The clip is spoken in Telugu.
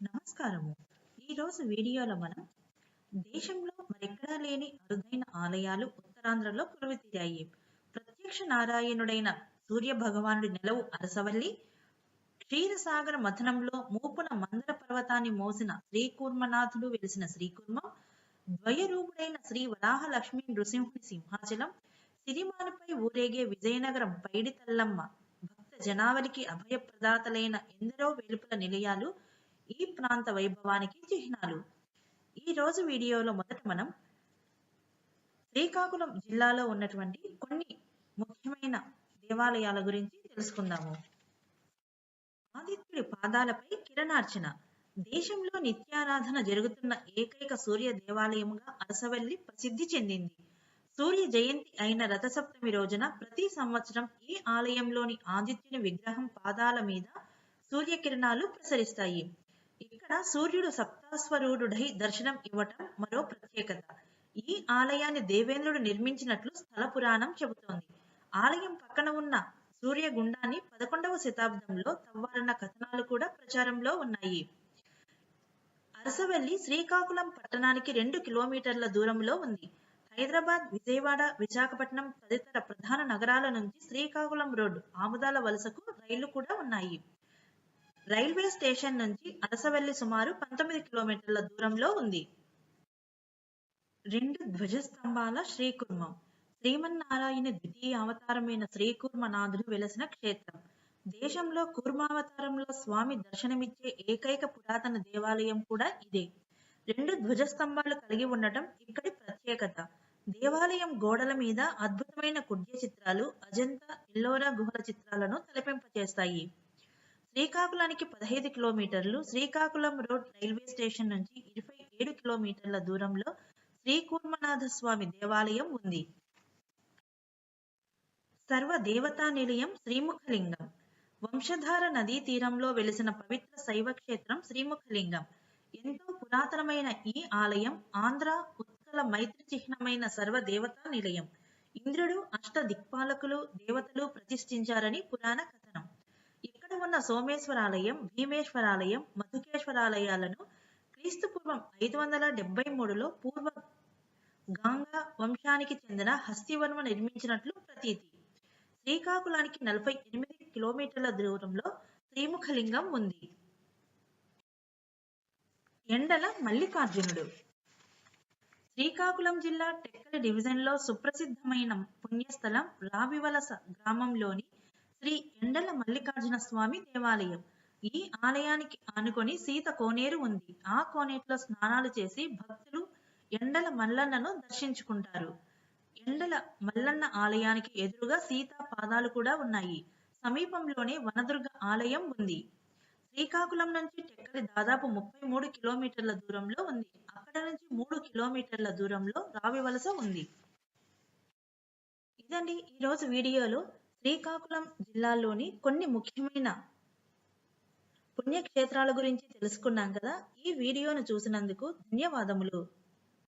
నమస్కారము. ఈరోజు వీడియోలో మనం దేశంలో మరెక్కడా లేని అరుదైన ఆలయాలు ఉత్తరాంధ్రలో కొలువుతీరాయి ప్రత్యక్ష నారాయణుడైన సూర్య భగవానుడి నెలవు అరసవల్లి క్షీరసాగర మథనంలో మూపున మందర పర్వతాన్ని మోసిన శ్రీకూర్మనాథుడు వెలిసిన శ్రీకూర్మం ద్వయరూపుడైన శ్రీ వరాహ లక్ష్మీ నృసింహుని సింహాచలం సిరిమానుపై ఊరేగే విజయనగరం పైడి తల్లమ్మ భక్త జనావళికి అభయప్రదాతలైన ఎందరో వెలుపుల నిలయాలు ఈ ప్రాంత వైభవానికి చిహ్నాలు. ఈ రోజు వీడియోలో మొదట మనం శ్రీకాకుళం జిల్లాలో ఉన్నటువంటి కొన్ని ముఖ్యమైన దేవాలయాల గురించి తెలుసుకుందాము. ఆదిత్యుడి పాదాలపై కిరణార్చన. దేశంలో నిత్యారాధన జరుగుతున్న ఏకైక సూర్య దేవాలయముగా అరసవల్లి ప్రసిద్ధి చెందింది. సూర్య జయంతి అయిన రథసప్తమి రోజున ప్రతి సంవత్సరం ఈ ఆలయంలోని ఆదిత్యుని విగ్రహం పాదాల మీద సూర్యకిరణాలు ప్రసరిస్తాయి? ఇక్కడ సూర్యుడు సప్తాస్వరూఢుడై దర్శనం ఇవ్వటం మరో ప్రత్యేకత. ఈ ఆలయాన్ని దేవేంద్రుడు నిర్మించినట్లు స్థల పురాణం చెబుతోంది. ఆలయం పక్కన ఉన్న సూర్యగుండాన్ని పదకొండవ శతాబ్దంలో తవ్వాలన్న కథనాలు కూడా ప్రచారంలో ఉన్నాయి. అరసవల్లి శ్రీకాకుళం పట్టణానికి రెండు కిలోమీటర్ల దూరంలో ఉంది. హైదరాబాద్ విజయవాడ విశాఖపట్నం తదితర ప్రధాన నగరాల నుంచి శ్రీకాకుళం రోడ్డు ఆముదాల వలసకు రైళ్ళు కూడా ఉన్నాయి. రైల్వే స్టేషన్ నుంచి అలసవెల్లి సుమారు పంతొమ్మిది కిలోమీటర్ల దూరంలో ఉంది. రెండు ధ్వజస్తంభాల శ్రీకుర్మం. శ్రీమన్నారాయణ ద్వితీయ అవతారమైన శ్రీకూర్మనాథుడు వెలసిన క్షేత్రం. దేశంలో కూర్మావతారంలో స్వామి దర్శనమిచ్చే ఏకైక పురాతన దేవాలయం కూడా ఇదే. రెండు ధ్వజస్తంభాలు కలిగి ఉండటం ఇక్కడి ప్రత్యేకత. దేవాలయం గోడల మీద అద్భుతమైన కుడ్య చిత్రాలు అజంతా ఎల్లోరా గుహల చిత్రాలను తలపింపచేస్తాయి. శ్రీకాకుళానికి పదహైదు కిలోమీటర్లు శ్రీకాకుళం రోడ్ రైల్వే స్టేషన్ నుంచి ఇరవై ఏడు కిలోమీటర్ల దూరంలో శ్రీ కూర్మనాథ స్వామి దేవాలయం ఉంది. సర్వ దేవతా నిలయం శ్రీముఖలింగం. వంశధార నదీ తీరంలో వెలిసిన పవిత్ర శైవ క్షేత్రం శ్రీముఖలింగం. ఎంతో పురాతనమైన ఈ ఆలయం ఆంధ్ర ఉత్కల మైత్రి చిహ్నమైన సర్వ దేవతా నిలయం. ఇంద్రుడు అష్ట దిక్పాలకులు దేవతలు ప్రతిష్ఠించారని పురాణ కథ. ఉన్న సోమేశ్వరాలయం భీమేశ్వరాలయం మధుకేశ్వరాలయాలను క్రీస్తు పూర్వం ఐదు వందల డెబ్బై మూడులో పూర్వ గాంగా వంశానికి చెందిన హస్తివర్మ నిర్మించినట్లు ప్రతీతి. శ్రీకాకుళానికి నలభై ఎనిమిది కిలోమీటర్ల దూరంలో శ్రీముఖలింగం ఉంది. ఎండల మల్లికార్జునుడు. శ్రీకాకుళం జిల్లా టెక్కలి డివిజన్లో సుప్రసిద్ధమైన పుణ్యస్థలం రావివలస గ్రామంలోని శ్రీ ఎండల మల్లికార్జున స్వామి దేవాలయం. ఈ ఆలయానికి ఆనుకొని సీత కోనేరు ఉంది. ఆ కోనేటిలో స్నానాలు చేసి భక్తులు ఎండల మల్లన్నను దర్శించుకుంటారు. ఎండల మల్లన్న ఆలయానికి ఎదురుగా సీత పాదాలు కూడా ఉన్నాయి. సమీపంలోనే వనదుర్గ ఆలయం ఉంది. శ్రీకాకుళం నుంచి టెక్కలి దాదాపు ముప్పై మూడు కిలోమీటర్ల దూరంలో ఉంది. అక్కడ నుంచి మూడు కిలోమీటర్ల దూరంలో రావి వలస ఉంది. ఇదండి ఈరోజు వీడియోలో. శ్రీకాకుళం జిల్లాలోని కొన్ని ముఖ్యమైన పుణ్యక్షేత్రాల గురించి తెలుసుకున్నాం కదా. ఈ వీడియోను చూసినందుకు ధన్యవాదములు.